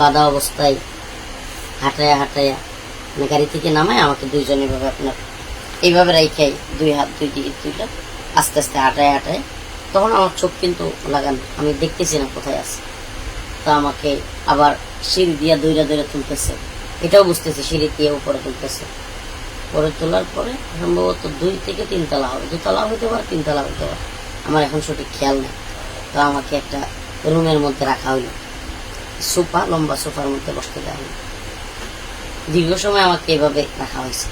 বাধা অবস্থায় মানে গাড়ি থেকে আমাকে দুইজন এভাবে আপনার এইভাবে রেখে দুই হাত, দুই দিকে, দুইটা আস্তে আস্তে তখন আমার চোখ কিন্তু লাগান, আমি দেখতেছি না কোথায় আছে। তো আমাকে আবার সিঁড়ি দিয়া দইরা তুলতেছে। এটাও বুঝতেছি, সিঁড়ি দিয়ে উপরে তুলতেছে। পরে তোলার পরে সম্ভবত দুই থেকে তিনতলা হবে। দুতলা হইতে পারে, তিনতলা হইতে পারে। আমার এখন সঠিক খেয়াল নেই। তো আমাকে একটা রুমের মধ্যে রাখা হইল। সোফা, লম্বা সোফার মধ্যে বসতে দেওয়া হলো দীর্ঘ সময় আমাকে এভাবে রাখা হয়েছে।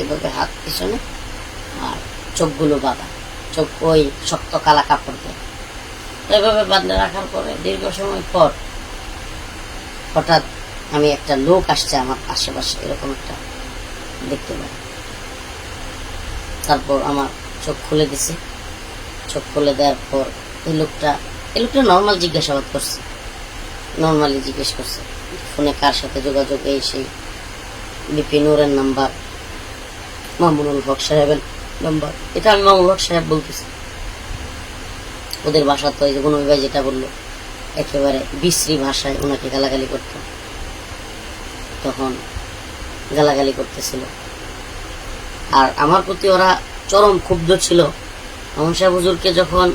এইভাবে হাত পিছনে আর চোখগুলো বাঁধা। চোখ ওই শক্ত কালা কাপড় দিয়ে। এভাবে বাঁধলে রাখার পরে দীর্ঘ সময় পর হঠাৎ আমি একটা লোক আসছে আমার আশেপাশে, এরকম একটা দেখতে পাই। তারপর আমার চোখ খুলে দিছে। চোখ খুলে দেওয়ার পর এই লোকটা এই লোকটা নর্মাল জিজ্ঞাসাবাদ করছে। নর্মালি জিজ্ঞেস করছে, ফোনে কার সাথে যোগাযোগ এই সেই বিপি নূরের নাম্বার মামুনুল হক সাহেবের নাম্বার এটা আমি মামুনুল হক সাহেব বলতেছি। ওদের ভাষা তো এই যে গুণবী ভাই যেটা বলল, একেবারে বিশ্রী ভাষায় ওনাকে গালাগালি করতো। তখন গালাগালি করতেছিল। আর আমার প্রতি ওরা চরম ক্ষুব্ধ ছিল। মামুন হুজুরকে যখন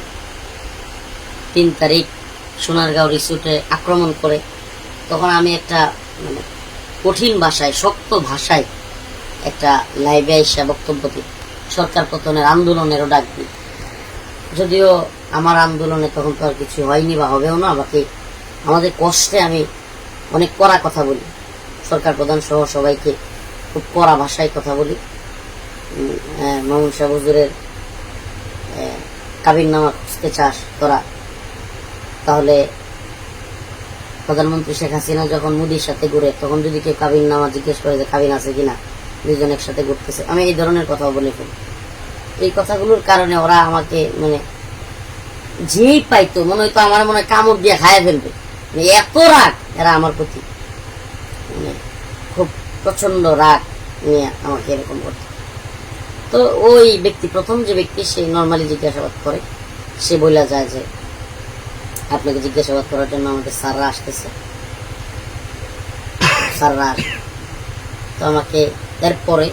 তিন তারিখ সোনারগাঁও রিসোর্টে আক্রমণ করে, তখন আমি একটা মানে কঠিন ভাষায়, শক্ত ভাষায় একটা লাইভে আইসা বক্তব্য দিই। সরকার পতনের আন্দোলনেরও ডাক দিই। যদিও আমার আন্দোলনে তখন তো আর কিছু হয়নি বা হবেও না, বাকি আমাদের কষ্টে আমি অনেক কড়া কথা বলি। সরকার প্রধান সহ সবাইকে খুব কড়া ভাষায় কথা বলি। মামুন শাহ হুজুরের কাবির নামা খুঁজতে চাস তোরা তাহলে প্রধানমন্ত্রী শেখ হাসিনা যখন মোদির সাথে ঘুরে, তখন যদি কেউ কাবিন নামা জিজ্ঞেস করে যে কাবিন আছে কিনা দুজন একসাথে ঘুরতেছে, আমি এই ধরনের কথা বলে ফেলি। এই কথাগুলোর কারণে ওরা আমাকে মানে যেই পাইতো, মনে হয়তো আমার মনে হয় কামড় দিয়ে খায় ফেলবে। মানে এত রাগ এরা আমার প্রতি। মানে খুব প্রচণ্ড রাগ নিয়ে আমাকে এরকম করতো। তো ওই ব্যক্তি, প্রথম যে ব্যক্তি, সে নর্মালি জিজ্ঞাসাবাদ করে। সে বলে যায় যে, আপনাকে জিজ্ঞাসাবাদ করার জন্য আমাদের স্যাররা আসতেছে। স্যাররা। তো আমাকে এরপরে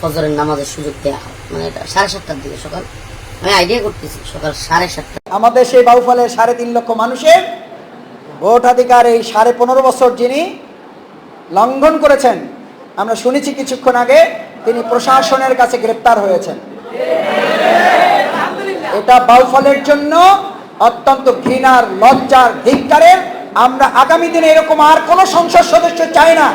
ফজরের নামাজের সুযোগ দেওয়া হয়। মানে এটা সাড়ে সাতটার দিকে সকাল। আমি আইডিয়া করতেছি, সকাল সাড়ে সাতটা আমাদের সেই বাউফলে সাড়ে তিন লক্ষ মানুষের ভোটাধিকার এই সাড়ে পনেরো বছর যিনি লঙ্ঘন করেছেন, আমরা শুনেছি কিছুক্ষণ আগে তিনি প্রশাসনের কাছে গ্রেপ্তার হয়েছেন। এটা বাউফলের জন্য অত্যন্ত ঘৃণার, লজ্জার, ধিক্কারের। আমরা আগামী দিনে এরকম আর কোন সংসদ সদস্য চাই না।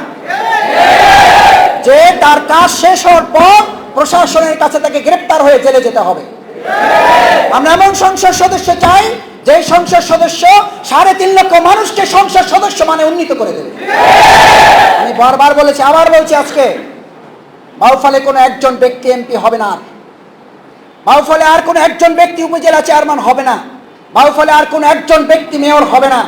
যে তার কাজ শেষ হওয়ার পর প্রশাসনের কাছে তাকে গ্রেপ্তার হয়ে জেলে যেতে হবে। আমরা এমন সংসদ সদস্য চাই, যে সংসদ সদস্য সাড়ে তিন লক্ষ মানুষকে সংসদ সদস্য মানে উন্নীত করে দেবে। আমি বারবার বলেছি, আবার বলছি আজকে বাউফলে কোনো একজন ব্যক্তি এমপি হবে না। আর। বাউফলে আর কোনো একজন ব্যক্তি উপজেলা চেয়ারম্যান হবে না। বাউফলে আর কোনো একজন ব্যক্তি মেয়র হবে না।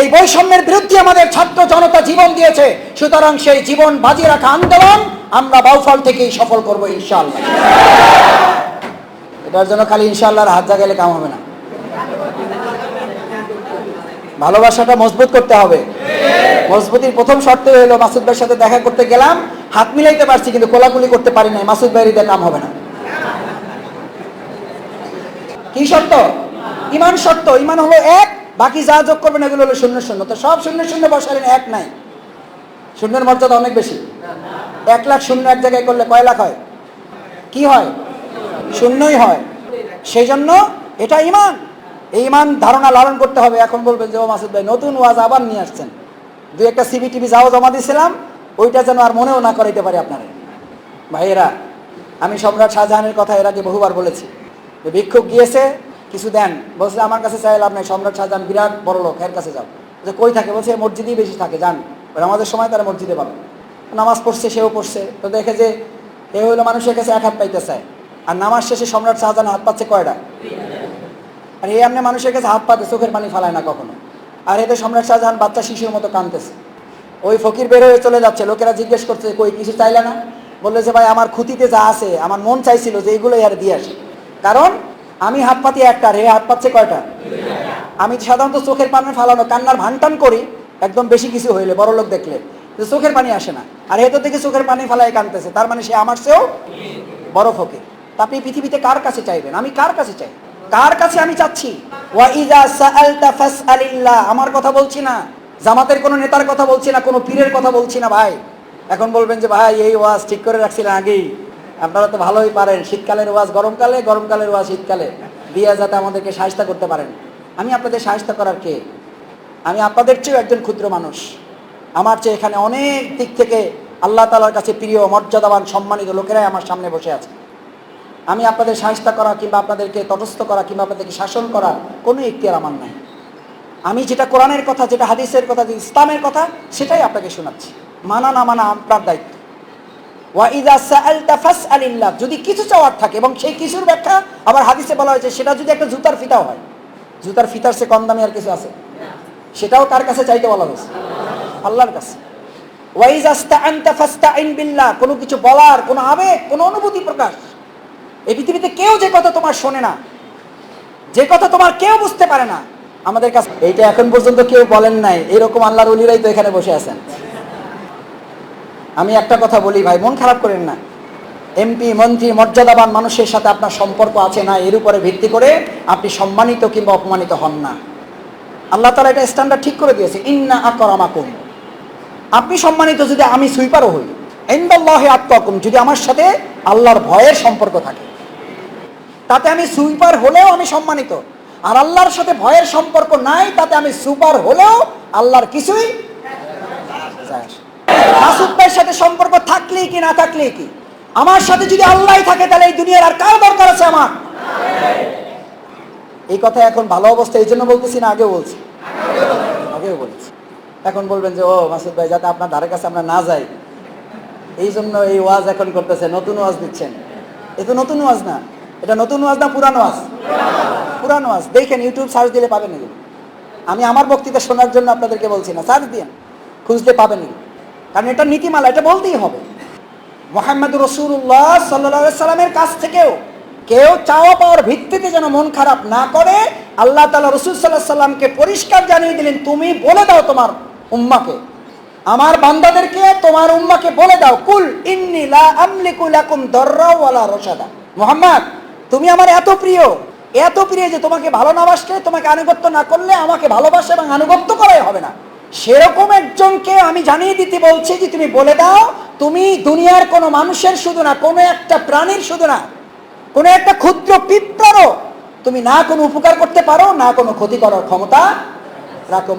এই বৈষম্যের বিরুদ্ধে আমাদের ছাত্র জনতা জীবন দিয়েছে। সুতরাং সেই জীবন বাজি রাখা আন্দোলন আমরা বাউফল থেকেই সফল করব ইনশাল্লাহ এটার জন্য খালি ইনশাআল্লাহর হাত জাগাইলে কাম হবে না। ভালোবাসাটা মজবুত করতে হবে। মজবুতির প্রথম শর্ত হলো মাসুদ ভাইয়ের সাথে দেখা করতে গেলাম। হাত মিলাইতে পারছি, কিন্তু কোলাকুলি করতে পারি নাই। মাসুদ ভাইয়ের কাম হবে না। কি শর্ত? ইমান শর্ত। ইমান হলো এক, বাকি যা যোগ করবেন এগুলো হলো শূন্য শূন্য। তো সব শূন্য শূন্য বসালেন, এক নাই। শূন্যের মর্যাদা অনেক বেশি। এক লাখ শূন্য এক জায়গায় করলে কয় লাখ হয়? কি হয়? শূন্যই হয়। সেই জন্য এটা ইমান। এই ইমান ধারণা লালন করতে হবে। এখন বলবেন যে, ও মাসুদ ভাই, নতুন ওয়াজ আবার নিয়ে আসছেন। দুই একটা সিবি টিভি যাও জমা দিয়েছিলাম ওইটা যেন আর মনেও না করাইতে পারে আপনারা। ভাইয়েরা, আমি সম্রাট শাহজাহানের কথা এর আগে বহুবার বলেছি। ভিক্ষুক গিয়েছে, কিছু দেন। বলছে, আমার কাছে চাইলাম নাই, সম্রাট শাহজাহান বিরাট বড় লোক, এর কাছে যাও। যে কই থাকে? বলছে মসজিদেই বেশি থাকে, যান। আমাদের সময় তারা মসজিদে পাবে। নামাজ পড়ছে, সেও পড়ছে। তো দেখে যে এ হইল মানুষের কাছে এক হাত পাইতে চায়। আর নামাজ শেষে সম্রাট শাহজাহান হাত পাচ্ছে কয়টা আর এই আপনি মানুষের কাছে হাত পাতে চোখের পানি ফালায় না কখনো। আর এতে সম্রাট শাহজাহান বাচ্চা শিশুর মতো কাঁদতেছে। ওই ফকির বের হয়ে চলে যাচ্ছে। লোকেরা জিজ্ঞেস করছে, কই, কিছু চাইলে না? বলল যে, ভাই, আমার খুঁতিতে যা আছে, আমার মন চাইছিল যে এগুলো আর দিয়ে আসে। কারণ আমি হাত পাতি একটা, রে হাত পাচ্ছে কয়টা? আমি সাধারণত চোখের পানি ফালানো, কান্নার ভানটান করি, একদম বেশি কিছু হইলে, বড় লোক দেখলে। যে চোখের পানি আসে না। আর এত থেকে চোখের পানি ফালাই কানতেছে, তার মানে সে আমার চেয়েও বড় ফকির। তা আপনি পৃথিবীতে কার কাছে চাইবেন? আমি কার কাছে চাই? কার কাছে আমি চাচ্ছি? ওয়া ইযা সাআলতা ফাসআলিল্লাহ। আমার কথা বলছি না। জামাতের কোনো নেতার কথা বলছি না, কোনো পীরের কথা বলছি না ভাই। এখন বলবেন যে, ভাই, এই ওয়াজ ঠিক করে রাখছিলেন আগেই। আপনারা তো ভালোই পারেন। শীতকালের ওয়াজ গরমকালে, গরমকালের ওয়াজ শীতকালে। দিয়ে যাতে আমাদেরকে সাহায্য করতে পারেন। আমি আপনাদের সাহায্য করার কে? আমি আপনাদের চেয়েও একজন ক্ষুদ্র মানুষ। আমার চেয়ে এখানে অনেক দিক থেকে আল্লাহ তালার কাছে প্রিয়, মর্যাদাবান, সম্মানিত লোকেরাই আমার সামনে বসে আছে। আমি আপনাদের সাহায্য করা কিংবা আপনাদেরকে তটস্থ করা কিংবা আপনাদেরকে শাসন করা কোনো ইখতিয়ার আমার নাই। আমি যেটা কোরআনের কথা, যেটা হাদিসের কথা যে ইসলামের কথা, সেটাই আপনাকে শোনাচ্ছি। মানা না মানা আপনার দায়িত্ব। যদি কিছু চাওয়ার থাকে, এবং সেই কিছুর ব্যাখ্যা আবার হাদিসে বলা হয়েছে, সেটা যদি একটা জুতার ফিতাও হয়, জুতার ফিতার সে কম দামি আর কিছু আছে? সেটাও কার কাছে চাইতে বলা হয়েছে? আল্লাহর কাছে। ফাস্তাইন বিল্লাহ। কোনো কিছু বলার, কোনো আবেগ, কোনো অনুভূতি প্রকাশ। এই পৃথিবীতে কেউ যে কথা তোমার শোনে না, যে কথা তোমার কেউ বুঝতে পারে না আমাদের কাছে এইটা এখন পর্যন্ত কেউ বলেন নাই, এরকম আল্লাহর অলিরাই তো এখানে বসে আছেন। আমি একটা কথা বলি ভাই, মন খারাপ করেন না। এমপি মন্ত্রী, মর্যাদাবান মানুষের সাথে আপনার সম্পর্ক আছে না, এর উপরে ভিত্তি করে আপনি সম্মানিত কিংবা অপমানিত হন না। আল্লাহ তালা এটা স্ট্যান্ডার্ড ঠিক করে দিয়েছে, ইন্না আকরামাকুম। আপনি সম্মানিত যদি আমি সুইপারও হই, ইন্দাল্লাহে আত্মাকুম যদি আমার সাথে আল্লাহর ভয়ের সম্পর্ক থাকে, তাতে আমি সুইপার হলেও আমি সম্মানিত। আর আল্লাহর সাথে ভয়ের সম্পর্ক নাই, তাতে আমি সুপার হলেও আল্লাহর কিছুই মাসুদ ভাইয়ের সাথে সম্পর্ক থাকলেই কি, না থাকলেই কি? আমার সাথে যদি আল্লাহ থাকে, তাহলে এই দুনিয়ার আর কার দরকার আছে আমার? এই কথা এখন ভালো অবস্থা, এই জন্য বলতেছি না, আগেও বলছি। আগেও বলেছি। এখন বলবেন যে, ও মাসুদ ভাই, যাতে আপনার ধারে কাছে আমরা না যাই। এই জন্য এই ওয়াজ এখন করতেছে, নতুন ওয়াজ দিচ্ছেন। এ তো নতুন ওয়াজ না। এটা নতুন ওয়াজ না পুরানো ওয়াজ? পুরানো ওয়াজ। দেখেন ইউটিউব সার্চ দিলে পাবেন এগুলো। আমি আমার বক্তৃতা শোনার জন্য আপনাদেরকে বলছি না। সার্চ দিন খুঁজতে পাবেন কারণ এটা নীতিমালা, এটা বলতেই হবে। মোহাম্মদ রসুল্লাহ সাল্লা সাল্লামের কাছ থেকেও কেউ চাওয়া পাওয়ার ভিত্তিতে যেন মন খারাপ না করে, আল্লাহ তালা রসুল সাল্লাহ সাল্লামকে পরিষ্কার জানিয়ে দিলেন, তুমি বলে দাও তোমার উম্মাকে। আমার বান্দাদেরকে তোমার উম্মাকে বলে দাও। কুল ইন্নি লা আমলিকু লাকুম দররা ওয়ালা রশাদা। মোহাম্মদ তুমি আমার এত প্রিয় এত প্রিয় যে তোমাকে ভালো না বাসলে, তোমাকে আনুগত্য না করলে আমাকে ভালোবাসা এবং আনুগত্য করাই হবে না। সেরকম একজনকে আমি জানিয়ে দিতে বলছি যে তুমি বলে দাও, তুমি দুনিয়ার কোনো মানুষের শুধু না, কোনো একটা প্রাণীর শুধু না, কোনো একটা ক্ষুদ্র পিঁপড়ারও তুমি না কোনো উপকার করতে পারো, না কোনো ক্ষতি করার ক্ষমতা রাখো।